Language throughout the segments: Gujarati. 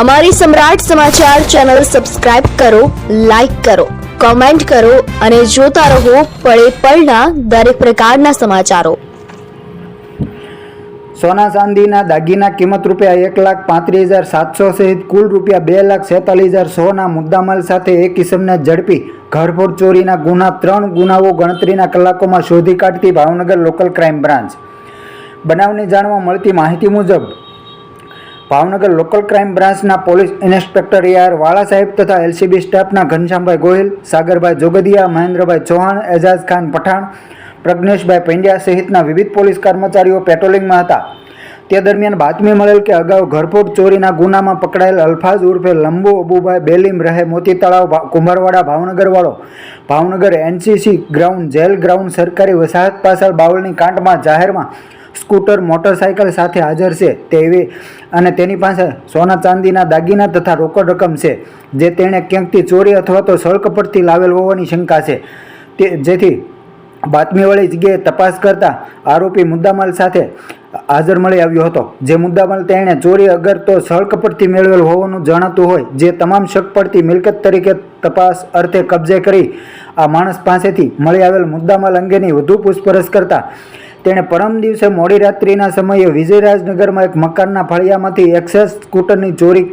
અમારી સમ્રાટ સમાચાર ચેનલ સબસ્ક્રાઇબ કરો, લાઇક કરો, કોમેન્ટ કરો અને જોતા રહો પળે પળના દરેક પ્રકારના સમાચારો. સોના ચાંદીના દાગીના કિંમત રૂપિયા એક લાખ પાંત્રીસ હજાર સાતસો સહિત કુલ રૂપિયા બે લાખ છેતાલીસ હજાર સોના મુદ્દામાલ સાથે એક કિસમને ઝડપી ઘરફોડ ચોરીના ગુના ત્રણ ગુનાઓ ગણતરીના કલાકોમાં શોધી કાઢતી ભાવનગર લોકલ ક્રાઇમ બ્રાન્ચ. બનાવની જાણવા મળતી માહિતી મુજબ ભાવનગર લોકલ ક્રાઇમ બ્રાન્ચના પોલીસ ઇન્સ્પેક્ટર યાર વાળા સાહેબ તથા એલસીબી સ્ટાફના ઘનશ્યામભાઈ ગોહિલ, સાગરભાઈ જોગદિયા, મહેન્દ્રભાઈ ચૌહાણ, એજાઝ ખાન પઠાણ, પ્રજ્ઞેશભાઈ પંડ્યા સહિતના વિવિધ પોલીસ કર્મચારીઓ પેટ્રોલિંગમાં હતા. તે દરમિયાન બાતમી મળેલ કે અગાઉ ઘરફોડ ચોરીના ગુનામાં પકડાયેલ અલ્ફાઝ ઉર્ફે લંબુ અબુભાઈ બેલીમ રહે Moti Talav Kumbharwada ભાવનગરવાળો. Bhavnagar NCC ground jail ground સરકારી વસાહત પાછળ બાવળની કાંટમાં જાહેરમાં સ્કૂટર, મોટરસાયકલ સાથે હાજર છે. તેવી અને તેની પાસે સોના ચાંદીના દાગીના તથા રોકડ રકમ છે, જે તેણે ક્યાંકથી ચોરી અથવા તો સળકપટથી લાવેલ હોવાની શંકા છે. તે જેથી બાતમીવાળી જગ્યાએ તપાસ કરતા આરોપી મુદ્દામાલ સાથે હાજર મળી આવ્યો હતો. જે મુદ્દામાલ તેણે ચોરી અગર તો સળકપટથી મેળવેલ હોવાનું જણાતું હોય, જે તમામ શક પડતી મિલકત તરીકે તપાસ અર્થે કબજે કરી આ માણસ પાસેથી મળી આવેલ મુદ્દામાલ અંગેની વધુ પૂછપરછ કરતા તેણે પરમ દિવસે મોડી રાત્રિના સમયે વિજયરાજનગરમાં એક મકાનના ફળિયામાંથી એક્સેસ સ્કૂટરની ચોરી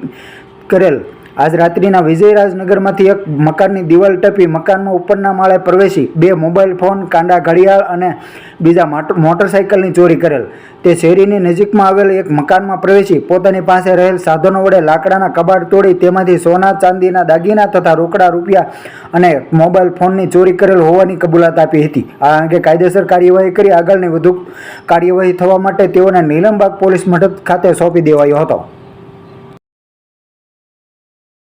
કરેલ આજ રાત્રિના વિજયરાજનગરમાંથી એક મકાનની દિવાલ ટપી મકાનમાં ઉપરના માળે પ્રવેશી બે મોબાઈલ ફોન, કાંડા ઘડિયાળ અને બીજા મોટ- મોટરસાઇકલની ચોરી કરેલ. તે શેરીની નજીકમાં આવેલ એક મકાનમાં પ્રવેશી પોતાની પાસે રહેલ સાધનો વડે લાકડાના કબાટ તોડી તેમાંથી સોના, ચાંદીના દાગીના તથા રોકડા રૂપિયા અને મોબાઈલ ફોનની ચોરી કરેલ હોવાની કબૂલાત આપી હતી. આ અંગે કાયદેસર કાર્યવાહી કરી આગળની વધુ કાર્યવાહી થવા માટે તેઓને નીલમબાગ પોલીસ મથક ખાતે સોંપી દેવાયો હતો.